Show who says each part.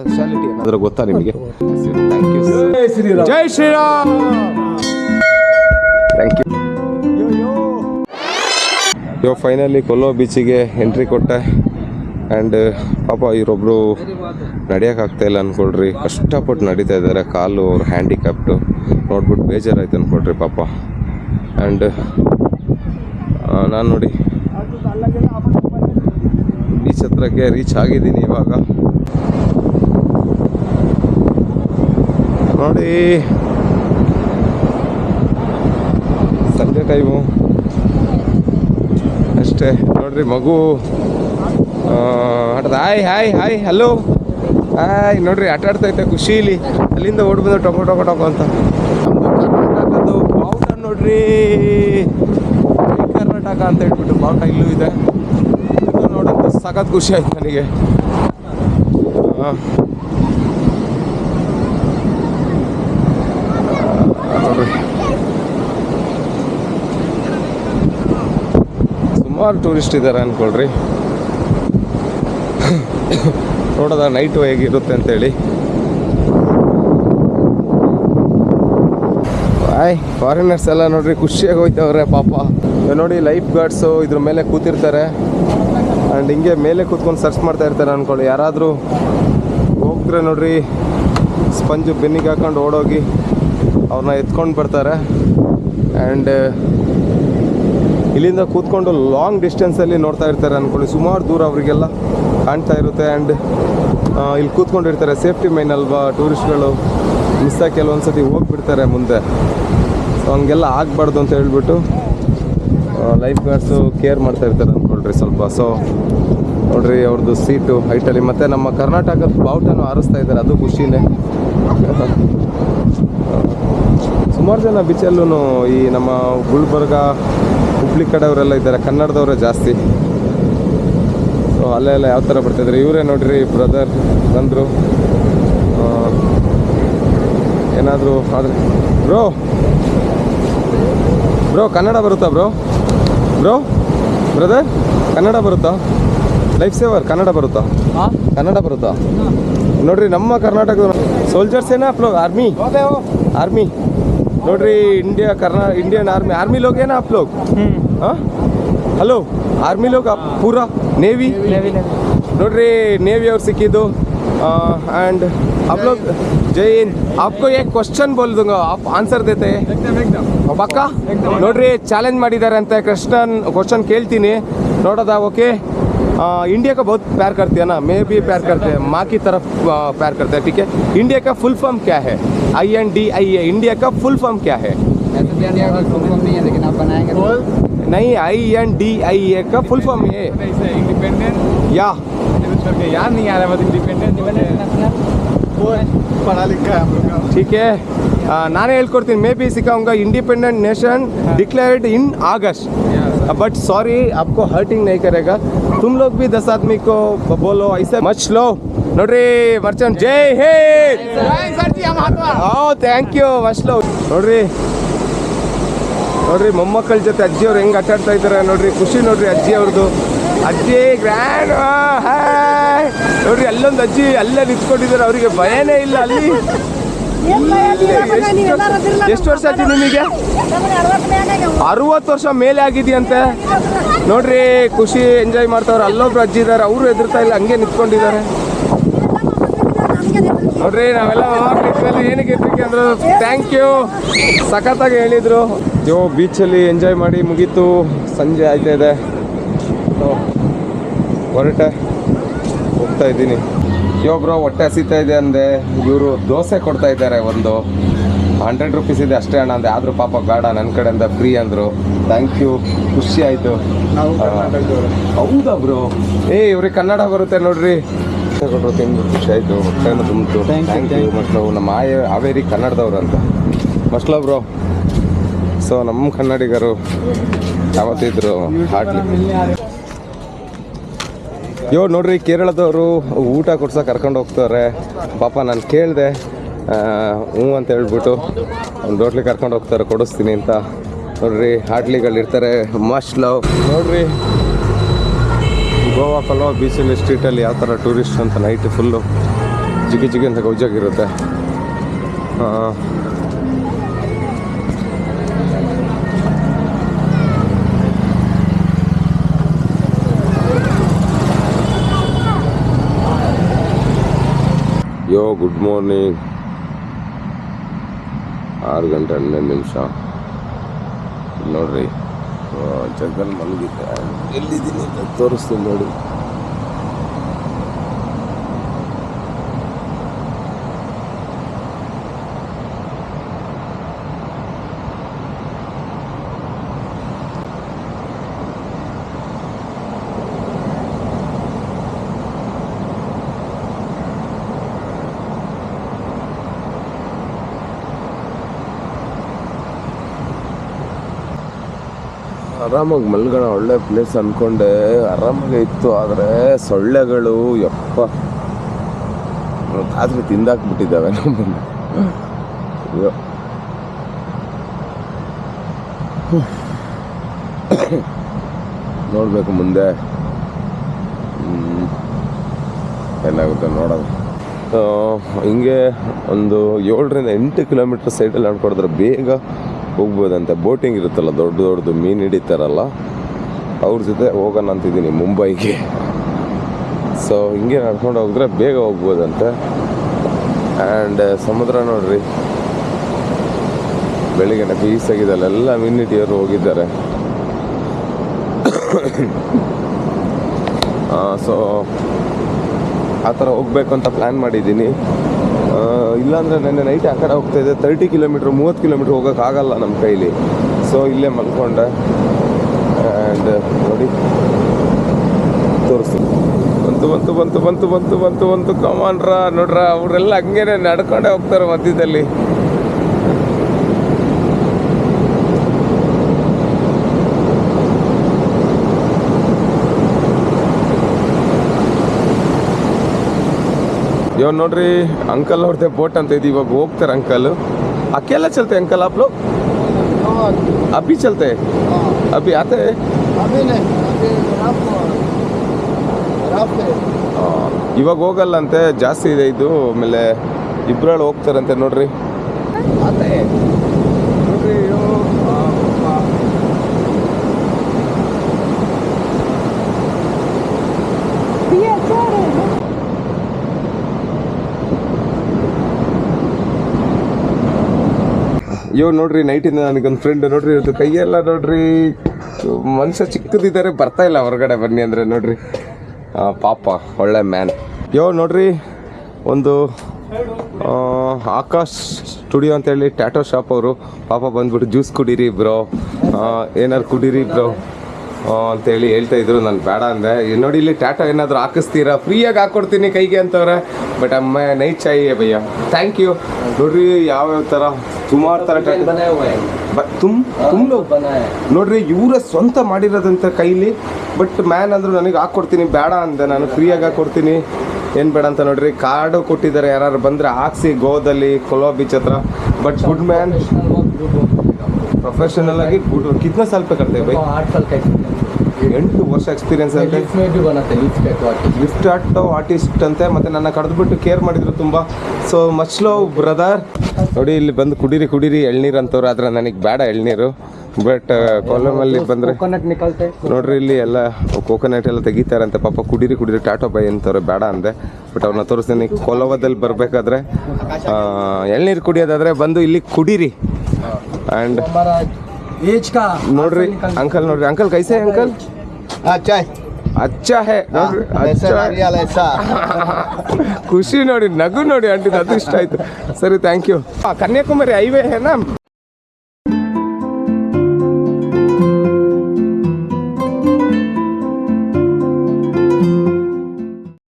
Speaker 1: ಏನಾದರೂ ಗೊತ್ತಾ ನಿಮಗೆ? Thank you Jai Shriram. Thank you yo finally ಕೊಲ್ಲೋ ಬೀಚಿಗೆ ಎಂಟ್ರಿ ಕೊಟ್ಟೆ. ಆ್ಯಂಡ್ ಪಾಪ ಇವರೊಬ್ಬರು ನಡೆಯೋಕ್ಕಾಗ್ತಾ ಇಲ್ಲ ಅಂದ್ಕೊಳ್ರಿ ಕಷ್ಟಪಟ್ಟು ನಡೀತಾ ಇದ್ದಾರೆ. ಕಾಲು ಅವ್ರು ಹ್ಯಾಂಡಿಕ್ಯಾಪ್ಟು ನೋಡ್ಬಿಟ್ಟು ಬೇಜಾರಾಯ್ತು ಅಂದ್ಕೊಳ್ರಿ ಪಾಪ. ಆ್ಯಂಡ್ ನಾನು ನೋಡಿ ಬೀಚ್ ಹತ್ರಕ್ಕೆ ರೀಚ್ ಆಗಿದ್ದೀನಿ ಇವಾಗ. ನೋಡಿ. ಸಂಜೆ ಟೈಮು ಅಷ್ಟೇ. ನೋಡ್ರಿ ಮಗು. ಆಟದ hi hi hi hello hi, ನೋಡ್ರಿ ಆಟ ಆಡ್ತೈತೆ ಖುಷಿಲಿ. ಅಲ್ಲಿಂದ ಓಡ್ ಬಂದು ಟೊಕೊ ಟೊಕೊ ಟೊಕೊ ಅಂತ. ಕರ್ನಾಟಕದ್ದು ಬಾವುಟ ನೋಡ್ರಿ. ಕರ್ನಾಟಕ ಅಂತ ಹೇಳ್ಬಿಟ್ಟು ಬಾವುಟ ಇಲ್ಲೂ ಇದೆ. ನೋಡೋದು ಸಖತ್ ಖುಷಿ ಆಯ್ತು ನನಗೆ. ಆ. ಸುಮಾರು ಟೂರಿಸ್ಟ್ ಇದ್ದಾರೆ ಅಂದ್ಕೊಳ್ರಿ ನೋಡೋದ ನೈಟು ಹೇಗಿರುತ್ತೆ ಅಂತೇಳಿ. ಆಯ್ ಫಾರಿನರ್ಸ್ ಎಲ್ಲ ನೋಡ್ರಿ ಖುಷಿಯಾಗಿ ಹೋಯ್ತವ್ರೆ ಪಾಪ. ನೋಡಿ ಲೈಫ್ ಗಾರ್ಡ್ಸು ಇದ್ರ ಮೇಲೆ ಕೂತಿರ್ತಾರೆ. ಆ್ಯಂಡ್ ಹಿಂಗೆ ಮೇಲೆ ಕೂತ್ಕೊಂಡು ಸರ್ಚ್ ಮಾಡ್ತಾ ಇರ್ತಾರೆ ಅನ್ಕೊಳ್ಳಿ. ಯಾರಾದರೂ ಹೋಗ್ತಾರೆ ನೋಡ್ರಿ ಸ್ಪಂಜು ಬೆನ್ನಿಗೆ ಹಾಕೊಂಡು ಓಡೋಗಿ ಅವ್ರನ್ನ ಎತ್ಕೊಂಡು ಬರ್ತಾರೆ. ಆ್ಯಂಡ್ ಇಲ್ಲಿಂದ ಕೂತ್ಕೊಂಡು ಲಾಂಗ್ ಡಿಸ್ಟೆನ್ಸಲ್ಲಿ ನೋಡ್ತಾ ಇರ್ತಾರೆ ಅಂದ್ಕೊಳ್ಳಿ ಸುಮಾರು ದೂರ ಅವರಿಗೆಲ್ಲ ಕಾಣ್ತಾ ಇರುತ್ತೆ ಆ್ಯಂಡ್ ಇಲ್ಲಿ ಕೂತ್ಕೊಂಡಿರ್ತಾರೆ ಸೇಫ್ಟಿ ಮೈನ್ ಅಲ್ವಾ ಟೂರಿಸ್ಟ್ಗಳು ಮಿಸ್ ಆಗಿ ಕೆಲವೊಂದು ಸತಿ ಹೋಗ್ಬಿಡ್ತಾರೆ ಮುಂದೆ. ಸೊ ಹಂಗೆಲ್ಲ ಆಗಬಾರ್ದು ಅಂತ ಹೇಳ್ಬಿಟ್ಟು ಲೈಫ್ ಗಾರ್ಡ್ಸು ಕೇರ್ ಮಾಡ್ತಾ ಇರ್ತಾರೆ ಅಂದ್ಕೊಳ್ರಿ ಸ್ವಲ್ಪ. ಸೊ ನೋಡ್ರಿ ಅವ್ರದ್ದು ಸೀಟು ಹೈಟಲ್ಲಿ ಮತ್ತು ನಮ್ಮ ಕರ್ನಾಟಕದ ಬಾವುಟನೂ ಆರಿಸ್ತಾ ಇದ್ದಾರೆ. ಅದು ಖುಷಿನೇ. ಸುಮಾರು ಜನ ಬೀಚಲ್ಲೂ ಈ ನಮ್ಮ ಗುಲ್ಬರ್ಗ ಹುಬ್ಳಿ ಕಡೆಯವರೆಲ್ಲ ಇದ್ದಾರೆ. ಕನ್ನಡದವರೇ ಜಾಸ್ತಿ. ಸೊ ಅಲ್ಲೆಲ್ಲ ಯಾವ ಥರ ಬರ್ತಿದ್ರು ಇವರೇ ನೋಡಿರಿ ಬ್ರದರ್ ಬಂದರು ಏನಾದರೂ ಆದರೆ ಬ್ರೋ ಬ್ರೋ ಕನ್ನಡ ಬರುತ್ತಾ ಬ್ರೋ ಬ್ರೋ ಬ್ರದರ್ ಕನ್ನಡ ಬರುತ್ತಾ? ಲೈಫ್ ಸೇವರ್ ಕನ್ನಡ ಬರುತ್ತಾ? ಕನ್ನಡ ಬರುತ್ತಾ? ನೋಡ್ರಿ ನಮ್ಮ ಕರ್ನಾಟಕದ ಸೋಲ್ಜರ್ಸ್ ಏನಾ ಆರ್ಮಿ ಆರ್ಮಿ ನೋಡ್ರಿ ಇಂಡಿಯಾ ಕರ್ನಾ ಇಂಡಿಯನ್ ಆರ್ಮಿ आर्मी लोग है ना आप लोग हाँ ಹಲೋ ಆರ್ಮಿ ಲೋಗ್ आप पूरा नेवी ನೋಡ್ರಿ ನೇವಿ ಅವ್ರು ಸಿಕ್ಕಿದ್ದು ಆ್ಯಂಡ್ आप लोग जय हिंद आपको एक क्वेश्चन बोल दूंगा आप आंसर देते हैं ಪಕ್ಕ ನೋಡ್ರಿ ಚಾಲೆಂಜ್ ಮಾಡಿದ್ದಾರೆ ಅಂತ ಕ್ವಶನ್ ಕ್ವಶನ್ ಕೇಳ್ತೀನಿ ನೋಡೋದಾ ಓಕೆ आ, इंडिया का बहुत प्यार करते हैं ना मैं भी प्यार करते हैं माँ की तरफ़ प्यार करते हैं ठीक है? इंडिया का फुल फॉर्म क्या है? I N D I A India का फुल फॉर्म क्या है?
Speaker 2: नहीं
Speaker 1: आई एन डी आई ए का फुल फॉर्म है या।
Speaker 3: याद नहीं आ रहा इंडिपेंडेंट पढ़ा लिखा है
Speaker 1: ठीक है ನಾನೇ ಹೇಳ್ಕೊಡ್ತೀನಿ मैं भी सिखाऊँगा। Independent nation declared in August but sorry आपको हर्टिंग नहीं करेगा। तुम लोग भी दस आदमी को बोलो ऐसे मच लो ನೋಡ್ರಿ merchant Jai hey O thank you much love ನೋಡ್ರಿ ನೋಡ್ರಿ ಮೊಮ್ಮಕ್ಕಳ ಜೊತೆ ಅಜ್ಜಿ ಅವ್ರು ಹೆಂಗ್ ಆಟ ಆಡ್ತಾ ಇದ್ದಾರೆ ನೋಡ್ರಿ ಖುಷಿ ನೋಡ್ರಿ ಅಜ್ಜಿ ಅವ್ರದ್ದು ಅಜ್ಜಿ ಗ್ರ್ಯಾಂಡ್ ಹಾಯ್ ನೋಡ್ರಿ ಅಲ್ಲೊಂದು ಅಜ್ಜಿ ಅಲ್ಲೇ ನಿಂತ್ಕೊಂಡಿದ್ದಾರೆ ಅವರಿಗೆ ಭಯನೇ ಇಲ್ಲ ಅಲ್ಲಿ ಎಷ್ಟು ವರ್ಷ ಆಯ್ತು ನಿಮಗೆ? ಅರವತ್ತು ವರ್ಷ ಮೇಲೆ ಆಗಿದೆಯಂತೆ. ನೋಡ್ರಿ, ಖುಷಿ ಎಂಜಾಯ್ ಮಾಡ್ತಾವ್ರೆ. ಅಲ್ಲೊಬ್ರು ಅಜ್ಜಿ ಇದ್ದಾರೆ ಅವರು ಎದುರ್ತಾ ಇಲ್ಲ, ಹಂಗೆ ನಿಂತ್ಕೊಂಡಿದ್ದಾರೆ. ನೋಡ್ರಿ, ನಾವೆಲ್ಲ ಏನಕ್ಕೆ ಇರ್ತೀವಿ ಅಂದ್ರೆ ಥ್ಯಾಂಕ್ ಯು ಸಖತ್ತಾಗಿ ಹೇಳಿದ್ರು. ಜೋ ಬೀಚಲ್ಲಿ ಎಂಜಾಯ್ ಮಾಡಿ ಮುಗೀತು. ಸಂಜೆ ಆಯ್ತಾ ಇದೆ. ಹೊರಟೆ. ಹೋಗ್ತಾ ಇದ್ದೀನಿ. ಬ್ರೋ ಹೊಟ್ಟೆ ಹಸಿತಾ ಇದೆ ಅಂದೆ ಇವರು ದೋಸೆ ಕೊಡ್ತಾ ಇದ್ದಾರೆ ಒಂದು. ಹಂಡ್ರೆಡ್ ರುಪೀಸ್ ಇದೆ ಅಷ್ಟೇ ಅಣ್ಣ ಅಂದೆ ಆದರೂ ಪಾಪ ಬೇಡ ನನ್ನ ಕಡೆಯಿಂದ ಫ್ರೀ ಅಂದರು. ಥ್ಯಾಂಕ್ ಯು ಖುಷಿ ಆಯಿತು. ಹೌದಾ ಬ್ರೋ ಏ ಇವ್ರಿಗೆ ಕನ್ನಡ ಬರುತ್ತೆ ನೋಡ್ರಿ. ಕೊಟ್ಟರು ತಿಂದು ಖುಷಿ ಆಯಿತು ಹೊಟ್ಟೆನೂ ತುಂಬಿತು. ಥ್ಯಾಂಕ್ ಯು ಮಸ್ಲವ್ ನಮ್ಮ ಆಯ ಹಾವೇರಿ ಕನ್ನಡದವ್ರು ಅಂತ. ಮಸ್ಲವ್ ಬ್ರೋ ಸೊ ನಮ್ಮ ಕನ್ನಡಿಗರು ಯಾವತ್ತಿದ್ರು ಹಾಡ್ಲಿ. ಯೋ, ನೋಡ್ರಿ, ಕೇರಳದವರು ಊಟ ಕೊಡ್ಸೋಕೆ ಕರ್ಕೊಂಡು ಹೋಗ್ತಾರೆ ಪಾಪ, ನಾನು ಕೇಳಿದೆ. ಹ್ಞೂ ಅಂತ ಹೇಳ್ಬಿಟ್ಟು ಒಂದು ಹೋಟ್ಲಿಗೆ ಕರ್ಕೊಂಡು ಹೋಗ್ತಾರೆ, ಕೊಡಿಸ್ತೀನಿ ಅಂತ. ನೋಡ್ರಿ, ಹಾಟ್ಲಿಗಳು ಇರ್ತಾರೆ. Must love. ನೋಡ್ರಿ, ಗೋವಾ ಕಲ್ವಾ ಬೀಚಲ್ಲಿ ಸ್ಟ್ರೀಟಲ್ಲಿ ಯಾವ ಥರ ಟೂರಿಸ್ಟ್ ಅಂತ ನೈಟ್ ಫುಲ್ಲು. ಜಿಗಿ ಜಿಗಿ ಅಂತ ಗೌಜಾಗಿರುತ್ತೆ ಯೋ ಗುಡ್ ಮಾರ್ನಿಂಗ್ ಆರು ಗಂಟೆ ಹನ್ನೆರಡು ನಿಮಿಷ. ನೋಡ್ರಿ ಜಗಲ್ ಮಲಗಿದ್ದೆ ಎಲ್ಲಿದ್ದೀನಿ ತೋರಿಸ್ತೀನಿ ನೋಡಿ. ಆರಾಮಾಗಿ ಮಲ್ಗೋಣ, ಒಳ್ಳೆ ಪ್ಲೇಸ್ ಅಂದ್ಕೊಂಡೆ ಆರಾಮಾಗೆ ಇತ್ತು, ಆದರೆ ಸೊಳ್ಳೆಗಳು, ಯಪ್ಪ. ರಾತ್ರಿ ತಿಂದಾಕ್ಬಿಟ್ಟಿದ್ದಾವೆ ನಮ್ಮನ್ನು. ಅಯ್ಯೋ. ನೋಡಬೇಕು ಮುಂದೆ. ಏನಾಗುತ್ತೆ ನೋಡೋದು ಹಿಂಗೆ ಒಂದು ಏಳರಿಂದ ಎಂಟು ಕಿಲೋಮೀಟ್ರ್ ಸೈಡಲ್ಲಿ ಆಡ್ಕೊಡಿದ್ರೆ ಬೇಗ ಹೋಗ್ಬೋದಂತೆ ಬೋಟಿಂಗ್ ಇರುತ್ತಲ್ಲ, ದೊಡ್ಡ ದೊಡ್ಡದು ಮೀನು ಹಿಡಿತಾರಲ್ಲ, ಅವ್ರ ಜೊತೆ ಹೋಗೋಣ ಅಂತಿದ್ದೀನಿ ಮುಂಬೈಗೆ. ಸೊ ಹಿಂಗೆ ನಡ್ಕೊಂಡು ಹೋಗಿದ್ರೆ ಬೇಗ ಹೋಗ್ಬೋದಂತೆ. ಆ್ಯಂಡ್ ಸಮುದ್ರ ನೋಡ್ರಿ. ಬೆಳಿಗ್ಗೆ ಪೀಸ್ ಆಗಿದ್ದಲ್ಲ ಎಲ್ಲ ಮೀನು ಹಿಡಿಯೋರು ಹೋಗಿದ್ದಾರೆ. ಸೊ ಆ ಥರ ಹೋಗ್ಬೇಕು ಅಂತ ಪ್ಲ್ಯಾನ್ ಮಾಡಿದ್ದೀನಿ. ಇಲ್ಲಾಂದರೆ ನೆನ್ನೆ ನೈಟ್ ಆ ಕಡೆ ಹೋಗ್ತಾ ಇದೆ ತರ್ಟಿ ಕಿಲೋಮೀಟ್ರ್ ಮೂವತ್ತು ಕಿಲೋಮೀಟ್ರ್ ಹೋಗೋಕ್ಕಾಗಲ್ಲ ನಮ್ಮ ಕೈಲಿ. ಸೊ ಇಲ್ಲೇ ಮಲ್ಕೊಂಡೆ. ಆ್ಯಂಡ್ ನೋಡಿ. ತೋರಿಸ್ತೀನಿ. ಬಂತು ಬಂತು ಬಂತು ಬಂತು ಬಂತು ಬಂತು ಬಂತು. ಕಮಾನ್ರ ನೋಡ್ರ, ಅವರೆಲ್ಲ ಹಂಗೇನೆ ನಡ್ಕೊಂಡೇ ಹೋಗ್ತಾರೆ ಮಧ್ಯದಲ್ಲಿ. ಇವಾಗ ನೋಡ್ರಿ ಅಂಕಲ್ ಅವ್ರದ್ದೆ ಬೋಟ್ ಅಂತ ಇದೆ, ಇವಾಗ ಹೋಗ್ತಾರೆ ಅಂಕಲ್. ಅಕ್ಕೆಲ್ಲ ಚಲ್ತೆ ಅಂಕಲ್
Speaker 2: ಆಪ್ಲು ಅಬ್ಬಿ ಚಲ್ತೆ? ಅಭಿ
Speaker 1: ಆತೆ? ಇವಾಗ ಹೋಗಲ್ಲ ಅಂತೆ, ಜಾಸ್ತಿ ಇದೆ ಇದು, ಆಮೇಲೆ ಇಬ್ರಲ್ಲಿ ಹೋಗ್ತಾರಂತೆ ನೋಡ್ರಿ. ನೋಡ್ರಿ ಅಯ್ಯೋ, ನೋಡ್ರಿ ನೈಟಿಂದ ನನಗೊಂದು ಫ್ರೆಂಡ್ ನೋಡ್ರಿ ಇವತ್ತು ಕೈಯೆಲ್ಲ ನೋಡ್ರಿ. ಮನುಷ್ಯ ಚಿಕ್ಕದಿದ್ದಾರೆ ಬರ್ತಾ ಇಲ್ಲ ಹೊರಗಡೆ ಬನ್ನಿ ಅಂದರೆ ನೋಡ್ರಿ. ಪಾಪ ಒಳ್ಳೆ ಮ್ಯಾನ್ ಯೋ ನೋಡ್ರಿ ಒಂದು ಆಕಾಶ್ ಸ್ಟುಡಿಯೋ ಅಂತೇಳಿ ಟ್ಯಾಟೋ ಶಾಪ್ ಅವರು. ಪಾಪ ಬಂದ್ಬಿಟ್ಟು ಜ್ಯೂಸ್ ಕುಡೀರಿ ಬ್ರೋ ಏನಾರು ಕುಡೀರಿ ಬ್ರೋ ಅಂತೇಳಿ ಹೇಳ್ತಾ ಇದ್ರು. ನಾನು ಬೇಡ ಅಂದೆ. ನೋಡಿ ಇಲ್ಲಿ ಟ್ಯಾಟೋ ಏನಾದರೂ ಹಾಕಿಸ್ತೀರಾ? ಫ್ರೀಯಾಗಿ ಹಾಕ್ಕೊಡ್ತೀನಿ ಕೈಗೆ ಅಂತವ್ರೆ. ಬಟ್ ಅಮ್ಮ ನೈಟ್ ಚಾಯ್ ಭಯ್ಯ ಥ್ಯಾಂಕ್ ಯು ನೋಡ್ರಿ ಯಾವ್ಯಾವ ಥರ ಸುಮಾರು ಥರ ತುಮ್
Speaker 2: ತುಂಬ
Speaker 1: ನೋಡ್ರಿ ಇವರ ಸ್ವಂತ ಮಾಡಿರೋದಂತ ಕೈಲಿ ಬಟ್ ಮ್ಯಾನ್ ಅಂದರು ನನಗೆ ಹಾಕ್ಕೊಡ್ತೀನಿ ಬೇಡ ಅಂದೆ ನಾನು ಫ್ರೀಯಾಗಿ ಹಾಕ್ಕೊಡ್ತೀನಿ ಏನು ಬೇಡ ಅಂತ ನೋಡ್ರಿ ಕಾರ್ಡು ಕೊಟ್ಟಿದ್ದಾರೆ ಯಾರು ಬಂದರೆ ಹಾಕ್ಸಿ ಗೋದಲ್ಲಿ ಕೊಲೋ ಬೀಚ್ ಹತ್ರ. ಬಟ್ ಗುಡ್ ಮ್ಯಾನ್ ಪ್ರೊಫೆಷನಲ್ ಆಗಿ ಗುಡ್ ಕಿತ್ನ ಸ್ವಲ್ಪ ಕಟ್ತೇವೆ ಬೈ ಎಂಟು ವರ್ಷ ಎಕ್ಸ್ಪೀರಿಯನ್ಸ್ ಆಗಿದೆ ಲಿಫ್ಟ್ ಆರ್ಟಿಸ್ಟ್ ಅಂತೆ ಮತ್ತೆ ನನ್ನ ಕಡ್ದುಬಿಟ್ಟು ಕೇರ್ ಮಾಡಿದ್ರು ತುಂಬ. ಸೊ ಮಚ್ ಬ್ರದರ್ ನೋಡಿ ಇಲ್ಲಿ ಬಂದು ಕುಡೀರಿ ಕುಡೀರಿ ಎಳ್ನೀರ್ ಅಂತವ್ರು ಆದ್ರೆ ನನಗೆ ಬೇಡ ಎಳ್ನೀರು. ಬಟ್
Speaker 2: ಕೊಲಮ್ ಅಲ್ಲಿ ಬಂದ್ರೆ
Speaker 1: ನೋಡ್ರಿ ಇಲ್ಲಿ ಎಲ್ಲ ಕೋಕೋನಟ್ ಎಲ್ಲ ತೆಗಿತಾರಂತೆ. ಪಾಪ ಕುಡೀರಿ ಕುಡೀರಿ ಟಾಟೋ ಬೈ ಅಂತವ್ರೆ ಬೇಡ ಅಂದೆ. ಬಟ್ ಅವ್ರನ್ನ ತೋರಿಸ್ತೀನಿ ಕೋಲವದಲ್ಲಿ ಬರಬೇಕಾದ್ರೆ ಎಳ್ನೀರ್ ಕುಡಿಯೋದಾದ್ರೆ ಬಂದು ಇಲ್ಲಿ ಕುಡೀರಿ.
Speaker 2: ಅಂಡ್ ಏಜ್ ಕಾ
Speaker 1: ನೋಡ್ರಿ ಅಂಕಲ್ ನೋಡ್ರಿ. ಅಂಕಲ್ ಕೈಸೆ ಅಂಕಲ್
Speaker 3: ಚಾಯ್.
Speaker 1: ಅಚ್ಚ ಹೇ ನೋಡ್ರಿ ಖುಷಿ ನೋಡಿ ನಗು ನೋಡಿ ಆಂಟಿ ಅದು ಇಷ್ಟ ಆಯ್ತು. ಸರಿ ಥ್ಯಾಂಕ್ ಯು ಕನ್ಯಾಕುಮಾರಿ ಹೈವೇ ಏನಾ